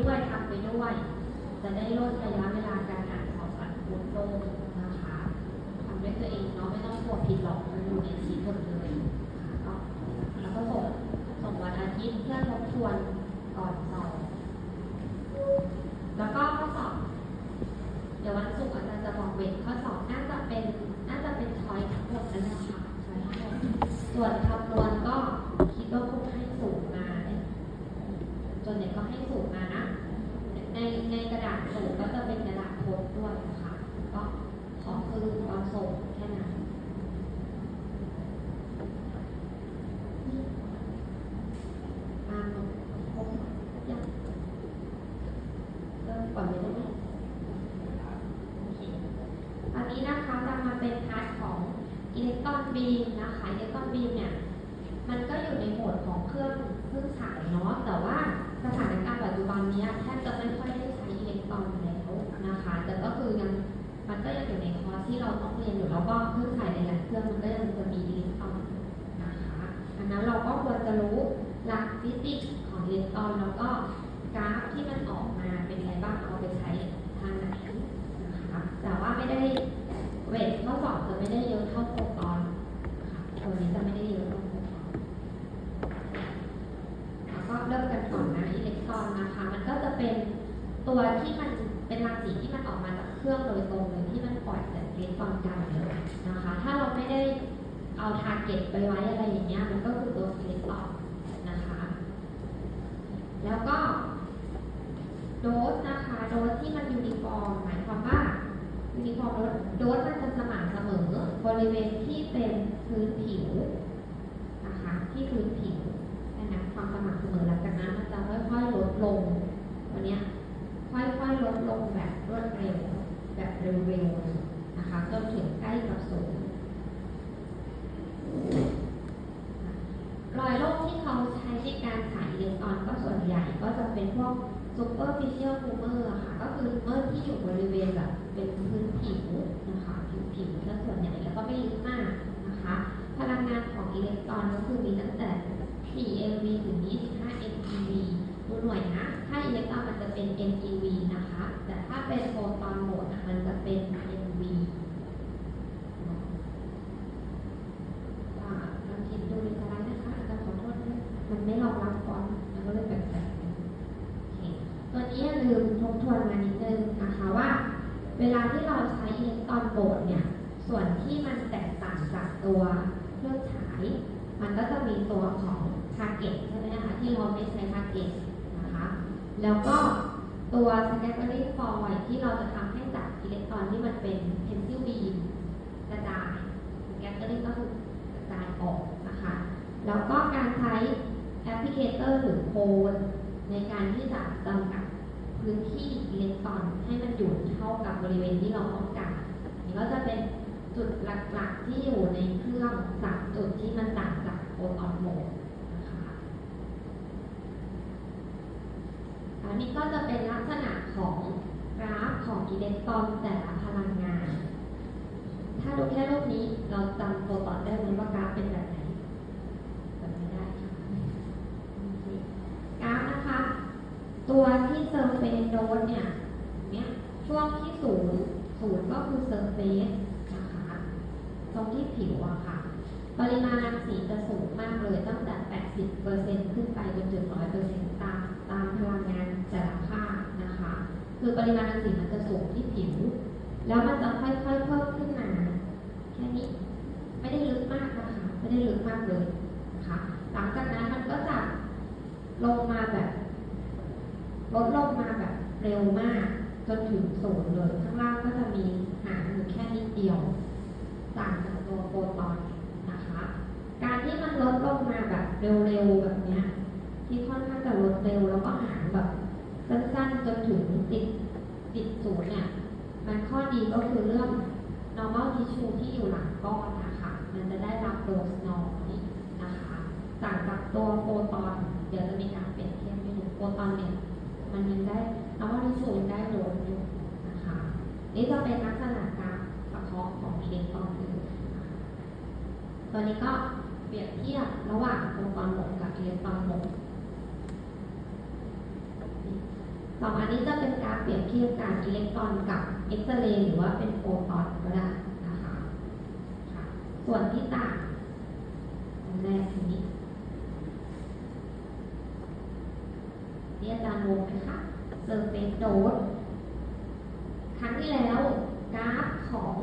ด้วยทำไปด้วย จะได้ลดระยะเวลาการอ่านของสารพุทโลกนะคะทำด้วยตัวเองเนาะไม่ต้องกลัวผิดหรอกมันอยู่ในชีหมดเลยแล้วก็ส่งส่งวันอาทิตย์เพื่อทบทวนก่อนสอบแล้วก็ข้อสอบ เดี๋ยววันศุกร์อาจารย์จะบอกเวทข้อสอบน่าจะเป็นน่าจะเป็นช้อยทั้งหมดนั่นแหละค่ะช้อยทั้งหมดส่วนคำนวณก็คิดว่าคงให้สูงมาเนี่ยส่วนใหญ่ก็ให้สูงมานะ ในในกระดาษสูงก็จะเป็นกระดาษโพสต์ด้วยนะคะก็ขอคือตอนส่งแค่นั้นอ่านครบยังเริ่มก่อนเลยได้ไหม โอเคอันนี้นะคะจะมาเป็นพาร์ทของอิเล็กตรอนบีมนะคะอิเล็กตรอนบีมเนี่ย มันก็อยู่ในโหมดของเครื่อง เครื่องฉายเนาะแต่ว่าสถานการณ์ปัจจุบันนี้แทบจะไม่ค่อยได้ใช้อิเล็กตรอนแล้วนะคะ แต่ก็คือยังมันก็ยังอยู่ในคอร์สที่เราต้องเรียนอยู่แล้วก็เครื่องฉายใน เครื่องโดยตรงเลยที่มันปล่อยจากอิเล็กตรอนกันเลยนะคะ ถ้าเราไม่ได้เอาทาร์เก็ตไปไว้อะไรอย่างเงี้ยมันก็คือตัวเล็กตรอนนะคะ แล้วก็โดสนะคะโดสที่มันยูนิฟอร์มหมายความว่ายูนิฟอร์มโดสโดสมันจะสม่ำเสมอบริเวณที่เป็นพื้นผิวนะคะที่พื้นผิวนะความสม่ำเสมอหลังจากนั้นมันจะค่อยๆลดลงวันเนี้ยๆลดลงแบบรวดเร็ว แบบเร็ว ๆนะคะจนถึงใกล้กับศูนย์รอยโรคที่เขาใช้ในการฉายอิเล็กตรอนก็ส่วนใหญ่ก็จะเป็นพวก superficial tumor อะค่ะ ก็คือ tumor ที่อยู่บริเวณแบบเป็นพื้นผิวนะคะผิวผิวซะส่วนใหญ่แล้วก็ไม่ลึกมากนะคะ พลังงานของอิเล็กตรอนก็คือมีตั้งแต่ 4 MeV ถึง 25 MeV ดูหน่วยนะ ถ้าอิเล็กตรอนมันจะเป็น MeV นะคะ แต่ถ้าเป็นโฟตอนโหมดมันจะเป็น MeV อ่าลองคิดดูในสไลด์นะคะอาจารย์ขอโทษด้วยมันไม่รองรับฟอนต์มันก็เลยแปลกๆ โอเคตัวนี้อย่าลืมทบทวนมานิดนึงนะคะว่า เวลาที่เราใช้อิเล็กตรอนโบดเนี่ย ส่วนที่มันแตกต่างจากตัวเครื่องฉาย มันก็จะมีตัวของ target ใช่ไหมคะ ที่เราไม่ใช้ target นะคะ แล้วก็ตัว secondary foil ที่เราจะทำให้จากอิเล็กตรอนที่มันเป็น pencil beam กระจาย scattering ก็คือกระจายออกนะคะ แล้วก็การใช้แอปพลิเคเตอร์หรือโคนในการที่จะจำกัด พื้นที่อิเล็กตรอนให้มันอยู่เท่ากับบริเวณที่เราต้องการนี่ก็จะเป็นจุดหลักๆที่อยู่ในเครื่องสามจุดที่มันต่างจากโฟตอนโหมดนะคะอันนี้ก็จะเป็นลักษณะของกราฟของอิเล็กตรอนแต่ละพลังงาน ถ้าดูแค่รูปนี้เราจำโฟตอนได้ไหมว่ากราฟเป็นแบบไหนจำไม่ได้ค่ะ กราฟนะคะ ตัวที่เซอร์เฟซโดนเนี่ยเนี่ยช่วงที่ศูนย์ศูนย์ก็คือเซอร์เฟซนะคะตรงที่ผิวอะค่ะ ปริมาณรังสีจะสูงมากเลยตั้งแต่ 80%ขึ้นไปจนถึง 100%ตามตามพลังงานแต่ละค่านะคะ คือปริมาณรังสีมันจะสูงที่ผิว แล้วมันจะค่อยๆเพิ่มขึ้นมาแค่นี้ไม่ได้ลึกมากนะคะไม่ได้ลึกมากเลยนะคะหลังจากนั้นมันก็จะลงมาแบบ ลดลงมาแบบเร็วมาก จนถึงศูนย์เลย ข้างล่างก็จะมีหางอยู่แค่นิดเดียว ต่างจากตัวโฟตอนนะคะ การที่มันลดลงมาแบบเร็วๆแบบเนี้ยที่ค่อนข้างจะลดเร็วแล้วก็หางแบบสั้นๆจนถึงติดติดศูนย์เนี่ยมันข้อดีก็คือเรื่อง normal tissue ที่อยู่หลังก้อนนะคะมันจะได้รับโดสน้อยนะคะ ต่างกับตัวโฟตอน เดี๋ยวจะมีการเปรียบเทียบให้ดูโฟตอนเนี่ย มันยังได้ normal tissue ยังได้โดอยู่นะคะ นี่จะเป็นลักษณะการสะท้อนของเล็กตอนนะคะตัวนี้ก็เปรียบเทียบระหว่างโฟตอนหมดกับอิเล็กตรอนหมดตสองอันนี้จะเป็นการเปรียบเทียบการอิเล็กตรอนกับเอ็กซเรย์หรือว่าเป็นโฟตอนก็ได้นะคะ ส่วนที่ต่างอันแรกทีนี้ นี่อาจารย์วงไหมคะเซอร์เฟสโดสครั้งที่แล้วกราฟของ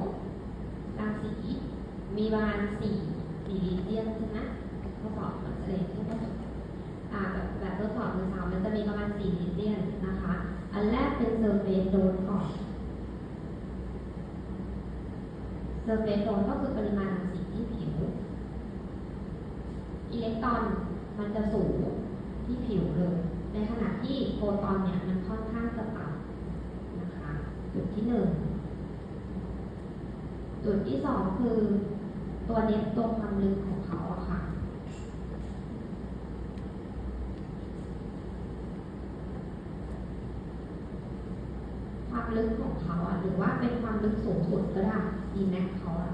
รังสีมีประมาณสี่สี่เจียนใช่ไหมทดสอบเอ็กซเรย์ที่ทดสอบอ่าแบบแบบทดสอบมือสาวมันจะมีประมาณสี่ลีเจียนนะคะ อันแรกเป็นเซอร์เฟสโดนก่อนเซอร์เฟสโดนก็คือปริมาณรังสีที่ผิว อิเล็กตรอนมันจะสูงที่ผิวเลย ในข ณะที่โฟตอนเนี่ยมันค่อนข้างจะต่ำนะคะ จุดที่หนึ่งจุดที่สองคือตัวเนี้ยตัวความลึกของเขาอะค่ะ ความลึกของเขาอะหรือว่าเป็นความลึกสูงสุดก็ได้ดีแม็กเขาอะ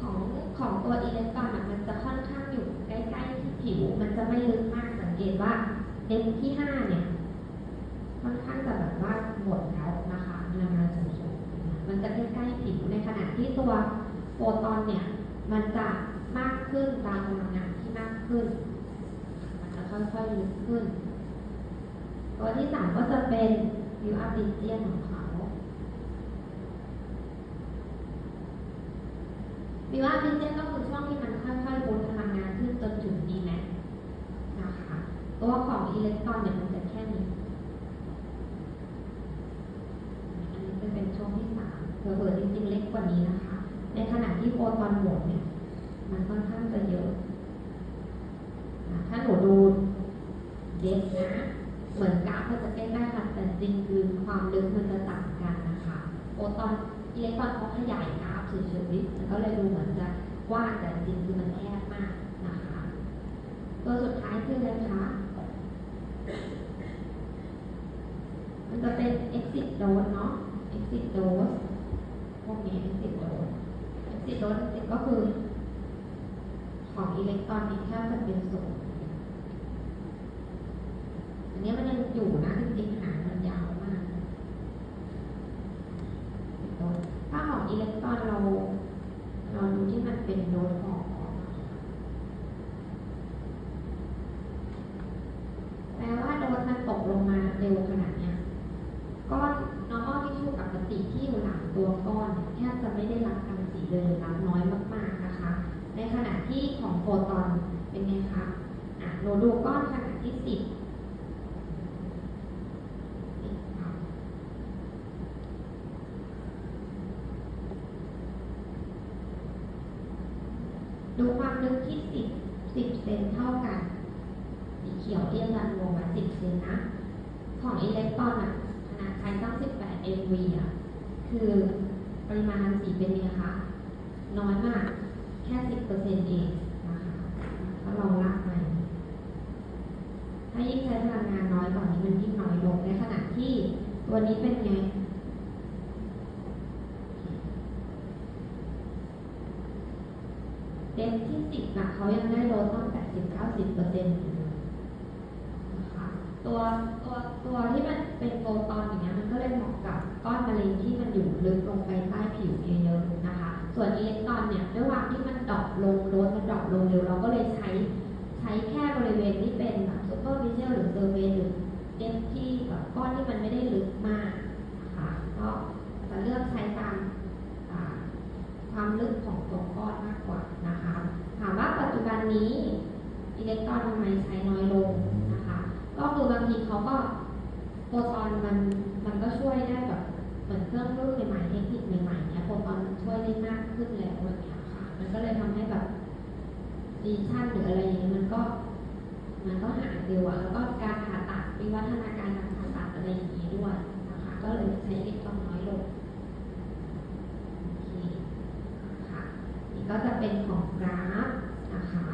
ของของตัวอิเผิวมันจะไม่ลึกมากสังเกตว่าเดฟที่ห้าเนี่ยค่อนข้างจะแบบว่าหมดแล้วนะคะพลังงานสูงๆมันจะใกล้ๆผิวในขณะที่ตัวโฟตอนเนี่ย มันจะมากขึ้นตามพลังงานที่มากขึ้น มันจะค่อยๆลึกขึ้น ตัวที่สามก็จะเป็นวิวอาร์ติเจียนของเขาวิวอาร์ติเจียนก็คือช่วงที่มันค่อยๆลดพลังงานขึ้นจนถึงดีแม็ก ตัวของอิเล็กตรอนเนี่ยมันจะแค่นี้อันนี้จะเป็นช่วงที่สามเผลอๆจริงๆเล็กกว่านี้นะคะ ในขณะที่โฟตอนบวกเนี่ย มันค่อนข้างจะเยอะถ้าหนูดูเด็กนะเหมือนกราฟมันจะใกล้ๆกันแต่จริงคือความลึกมันจะต่างกันนะคะโฟตอนอิเล็กตรอนเขาขยายกราฟเฉยๆมันก็เลยดูเหมือนจะกว้างแต่จริงคือมันแคบมากนะคะ ตัวสุดท้ายคืออะไรคะ มันจะเป็น exit dose เนาะ exit dose พวกนี้ exit dose exit dose ก็คือของอิเล็กตรอนนี่แทบจะเป็นศูนย์อันนี้มันยังอยู่นะจริงๆหางมันยาวมาก ถ้าของอิเล็กตรอนเรา เราดูที่มันเป็นโดสองของมันแปลว่าโดสมันตกลงมาเร็วขนาดเนี้ย ก้อน normal tissue ปกติที่อยู่หลังตัวก้อนเนี่ยแทบจะ ไม่ได้รับรังสีเลยหรือรับน้อยมากๆนะคะ ในขณะที่ของโฟตอนเป็นไงคะอะเราดูก้อนขนาดที่สิบดูความลึกที่สิบสิบเซนเท่ากันสีเขียวที่อาจารย์วงมาสิบเซนนะ ของอิเล็กตรอนอะขนาดใช้ตั้ง18 MV อะคือ ปริมาณรังสีเป็นไงคะ น้อยมาก แค่10%เปอร์เซ็นเองนะคะก็ลองลากไปถ้ายิ่งใช้พลังงานน้อยกว่านี้มันยิ่งน้อยลงในขณะที่ตัวนี้เป็นไงเดฟที่10อะเขายังได้ลดตั้ง80-90%อยู่เลยนะคะตัวตัวตัวที่มันเป็นโฟตอนอย่างเงี้ยมันก็เลยเหมาะกับก้อนมะเร็งที่มันอยู่ลึกลงไปใต้ ผิวเยอะๆนะคะ ส่วนอิเล็กตรอนเนี่ยด้วยความที่มันดรอปลงโดสมันดรอปลงเร็วเราก็เลยใช้ใช้แค่บริเวณที่เป็นแบบซูเปอร์ฟิเชียลหรือเซอร์เวหรือเดฟที่แบบก้อนที่มันไม่ได้ลึกมากนะคะก็จะเลือกใช้ตามความลึกของตัวก้อนมากกว่านะคะถามว่าปัจจุบันนี้อิเล็กตรอนทำไมใช้น้อยลงนะคะ ก็คือบางทีเขาก็โฟตอนมันมันก็ช่วยได้แบบ เหมือนเครื่องรุ่นใหม่ๆเทคนิคใหม่ๆเนี่ยโฟตอนมันช่วยได้มากขึ้นแล้วอย่างเงี้ยค่ะ มันก็เลยทำให้แบบดีชั่นหรืออะไรอย่างเงี้ยมันก็ มันก็หายเร็วอะแล้วก็การผ่าตัดวิวัฒนาการการผ่าตัดอะไรอย่างนี้ด้วยนะคะ ก็เลยใช้อิเล็กตรอนน้อยลงโอเคค่ะนี่ก็จะเป็นของกราฟนะคะ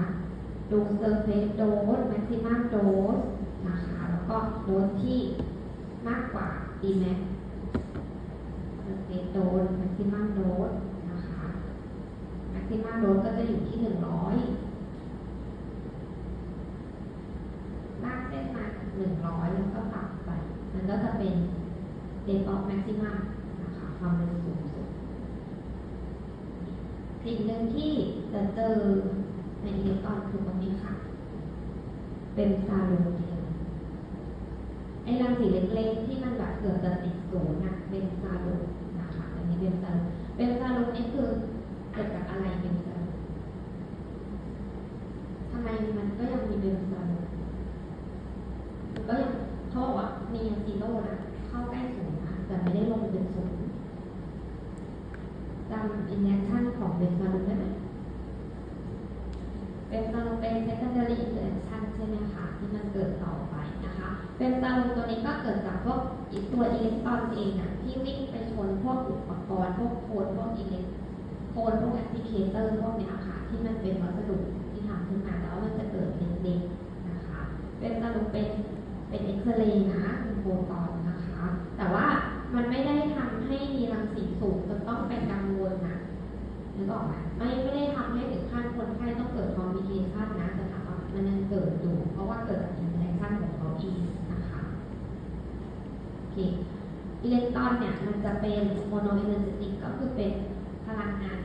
ดู surface dose maximum dose นะคะ แล้วก็โดสที่มากกว่า d m a x dose maximum dose นะคะ maximum dose ก็จะอยู่ที่ 100 ก็จะเป็น depth of maximum นะคะความเร็วสูงสุดสิ่งหนึ่งที่จะเจอในอิเล็กตรอนคือตรงนี้ค่ะ เป็นซาลูเดียมไอ้รังสีเล็กๆที่มันแบบเกือบจะติดศูนย์นะเป็นซาลูนะคะ อันนี้เป็นซาลูเป็นซาลูนี่คือเกิดจากอะไรเป็นซาลูทำไมมันก็ยังมีเป็นซาลูมันก็ยังเขาบอกว่ามีซีโร่นะเข้าใกล้ศูนย์นะแต่ไม่ได้ลงเป็นศูนย์จำอินแอคชั่นของเบนซาลูได้ไหม เป็นซาลูเป็น secondary interaction ใช่ไหมคะที่มันเกิดต่อไปนะคะเป็นซาลูตัวนี้ก็เกิดจากพวกอีกตัวอิเล็กตรอนเองอะที่วิ่งไปชนพวกอุปกรณ์พวกโคนพวกอิเล็กโคนพวกแอปพลิเคเตอร์พวกเนี้ยค่ะที่มันเป็นวัสดุที่ทำขึ้นมาแล้วมันจะเกิดเป็นเล็กๆนะคะเป็นซาลูเป็นเป็นเอ็กซเรย์นะเป็นโฟตอนนะคะ แต่ว่ามันไม่ได้ทำให้มีรังสีสูงจนต้องเป็นกังวลนะ นึกออกไหมไม่ไม่ได้ทำให้ถึงขั้นคนไข้ต้องเกิดคอมมิเคชันนะแต่ถามว่ามันยังเกิดอยู่เพราะว่าเกิดจากอินเทอร์แอคชั่นของเขาเองนะคะโอเคอิเล็กตรอนเนี่ยมันจะเป็นโมโนเอเนอร์จิกก็คือเป็นพลังงาน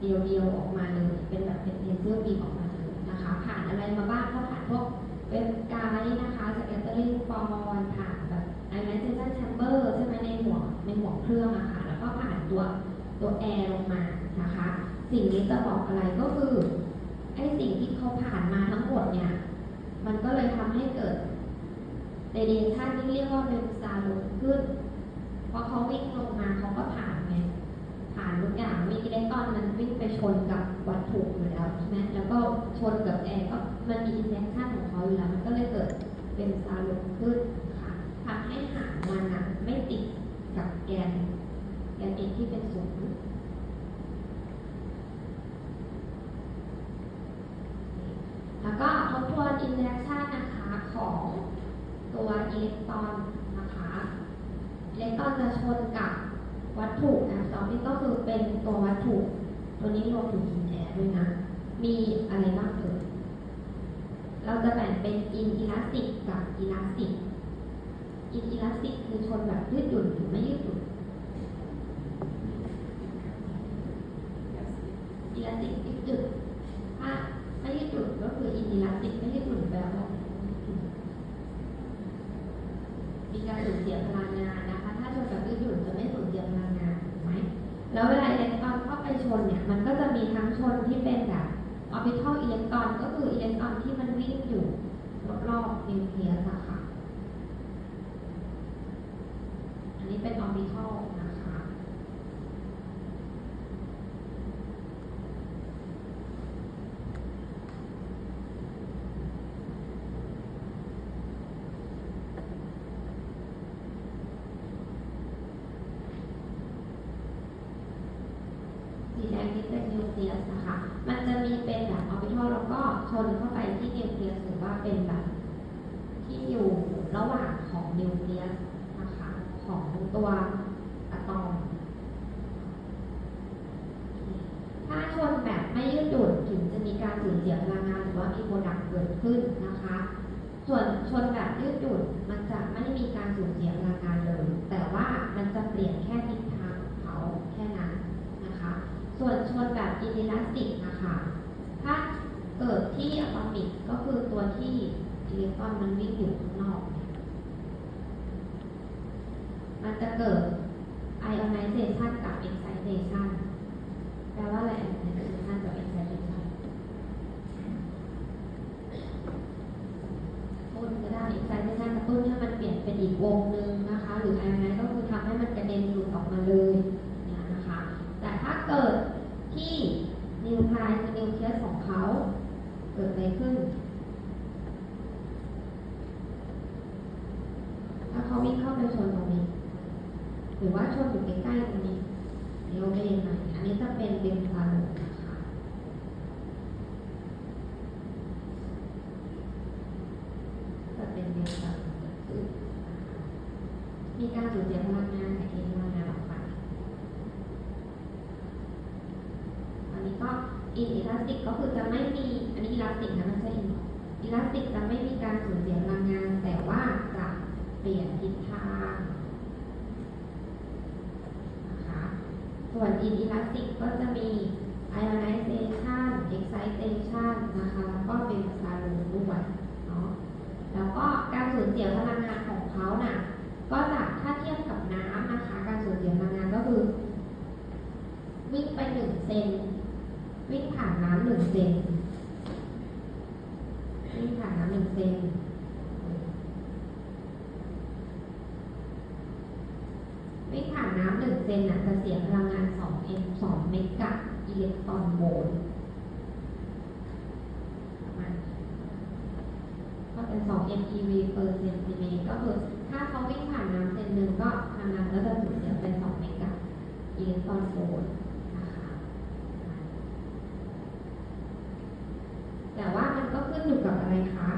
เดียวๆออกมาเลย เป็นแบบเป็นเพนเซอร์บีออกมาเลยนะคะ ผ่านอะไรมาบ้างก็ผ่านพวกเป็นไกด์นะคะสแกตเตอริงฟอร์มอนผ่านแบบไอแมนเซชันแชมเบอร์ใช่ไหมในหัวในหัวเครื่องอะค่ะ แล้วก็ผ่านตัวตัวแอร์ลงมา นะคะ สิ่งนี้จะบอกอะไรก็คือไอ้สิ่งที่เขาผ่านมาทั้งหมดเนี่ย มันก็เลยทำให้เกิดเรเดชันที่เรียกว่าเป็นซาโลขึ้นเพราะเขาวิ่งลงมาเขาก็ผ่านไงผ่านทุกอย่างมีอิเล็กตรอนมันวิ่งไปชนกับวัตถุอยู่แล้วใช่ไหมแล้วก็ชนกับแอร์ก็มันมีอินเนคชันของเขาอยู่แล้วมันก็เลยเกิดเป็นซาโลขึ้นค่ะทำให้หางมันอะไม่ติดกับแกนแกนเอกที่เป็นศูนย์ แล้วก็ทบทวนอินเ r อ c ชันนะคะของตัวอิเล็กตรอนนะคะอิเล็กตรอนจะชนกับวัตถุนะสองนี่ก็คือเป็นตัววัตถุ ตัวนี้รวมถึงอินแอร์ด้วยนะ มีอะไรบ้างเอ่ยเราจะแบ่งเป็นอินอิลาสติกกับอิลาสติก อินอิลาสติกคือชนแบบยืดหยุ่นหรือไม่ยืดหยุ่นอิลาสติกยืดหยุ่นถ้าไม่ยืดหยุ่นก็คืออินอิลาสติกไม่ยืดหยุ่นแปลว่ามีการสูญเสียพลังงานนะคะ ถ้าชนแบบยืดหยุ่นจะไม่สูญเสียพลังงานถูกไหม แล้วเวลาอิเล็กตรอ นเนี่ยมันก็จะมีทั้งชนแบบออร์บิทัลอิเล็กตรอนก็คืออิเล็กตรอนที่มันวิ่งอยู่รอบๆนิวเคลียสอะค่ะ อันนี้เป็นออร์บิทัลนะคะ สีแดงนี่เป็นนิวเค ลียสนะคะ มันจะมีเป็นแบบออร์บิทัลแล้วก็ชนเข้าไปที่นิวเคลียสหรือว่าเป็นแบบที่อยู่ระหว่างของนิวเคลียสนะคะของตัวอะตอม ถ้าชนแบบไม่ยืดหยุ่นถึงจะมีการสูญเสียพลังงานหรือว่ามีโปรดักต์เกิดขึ้นนะคะ ส่วนชนแบบยืดหยุ่นมันจะไม่มีการสูญเสียพลังงานเลย แต่ว่ามันจะเปลี่ยนแค่ทิศทางของเขาแค่นั้นนะคะ ส่วนชนแบบอินดิลาสติกนะคะ ถ้าเกิดที่อะตอมิกก็คือตัวที่อิเล็กตรอนมันวิ่งอยู่ข้างนอก มันจะเกิด พลาสติกจะไม่มีการสูญเสียพลังงาน แต่ว่าจะเปลี่ยนทิศทางนะคะส่วนอินอิลาสติกก็จะมี ionization excitation นะคะแล้วก็เป็นซารูด้วยเนาะแล้วก็การสูญเสียพลังงานของเขาน่ะก็จะถ้าเทียบกับน้ำนะคะ การสูญเสียพลังงานก็คือ วิ่งไปหนึ่งเซนวิ่งผ่านน้ำหนึ่งเซน เซนวิ่งผ่านน้ำหนึ่งเซนน่ะจะเสียพลังงานสองเอ็มสองเมกะอิเล็กตรอนโวลต์ประมาณนี้ก็เป็นสอง MeV per centimeter ก็คือถ้าเขาวิ่งผ่านน้ำเซนหนึ่งก็พลังงานก็จะสูญเสียเป็นสองเมกะอิเล็กตรอนโวลต์แต่ว่ามันก็ขึ้นอยู่กับอะไรคะ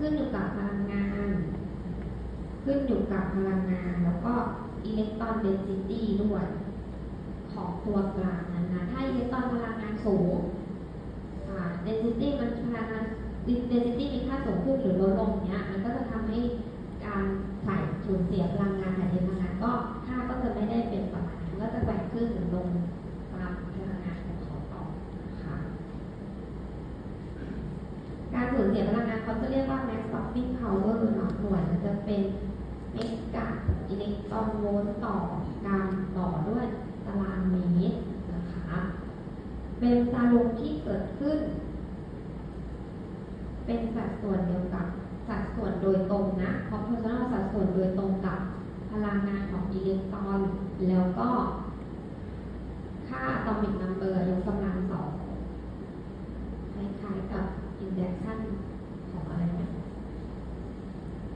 ขึ้นอยู่กับพลังงาน ขึ้นอยู่กับพลังงาน แล้วก็อิเล็กตรอนเดนซิตี้ด้วยของตัวกลางนั้นนะถ้าอิเล็กตรอนพลังงานสูงเดนซิตี้มันพลังงานเดนซิตี้มีค่าสูงขึ้นหรือลดลงเนี้ย มันก็จะทำให้การถ่ายสูญเสียพลังงานถ่ายเทพลังงานก็ค่าก็จะไม่ได้เป็นประมาณก็จะแกว่งขึ้นหรือลงตามพลังงานของเขาต่อนะคะ การสูญเสียพลังงานเขา จะเรียกว่า mass stopping power เนาะหน่วยมันจะเป็นเมกะอิเล็กตรอนโวลต์ต่อกรัมต่อด้วยตารางเมตรนะคะเป็นซาลุงที่เกิดขึ้น เป็นสัดส่วนเดียวกับสัดส่วนโดยตรงนะ proportional สัดส่วนโดยตรงกับพลังงานของอิเล็กตรอน แล้วก็ ค่า atomic number ยกกำลังสองคล้ายๆกับ induction ของ อะไรนะ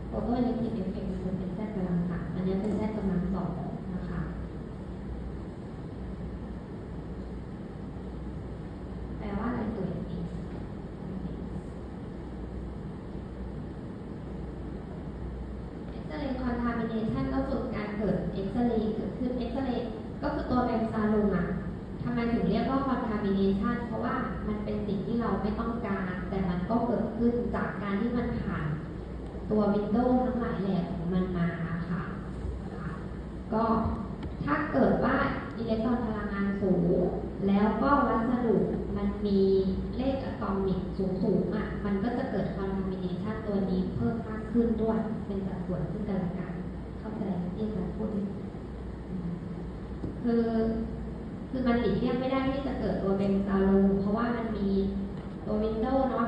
โฟโตอิเล็กทริกเอฟเฟกต์มันเป็นแทรกกำลังสามอันนี้เป็นแทรกกำลังสองนะคะ แปลว่าอะไรตัวเองเอ็กซเรย์คอนทามิเนชันก็คือการเกิดเอ็กซเรย์เกิดขึ้นเอ็กซเรย์ก็คือตัวแบมซาลูมอะ ทำ ไมถึงเรียกว่า contamination เพราะว่ามันเป็นสิ่งที่เราไม่ต้องการ แต่มันก็เกิดขึ้นจากการที่มันผ่านตัววินโดว์ทั้งหลายแหล่ของมันมาค่ะคะก็ถ้าเกิดว่าอิเล็กตรอนพลังงานสูง แล้วก็วัสดุมันมีเลขอะตอมิกสูงสูงๆอะมันก็จะเกิด contamination ตัวนี้เพิ่มมากขึ้นด้วย เป็นสัดส่วนซึ่งกันและกันเข้าใจที่อาจารย์พูดคือ คือมันหลีกเลี่ยงไม่ได้ที่จะเกิดตัวเป็นซาลูเพราะว่ามันมีตัววินโดว์เนาะ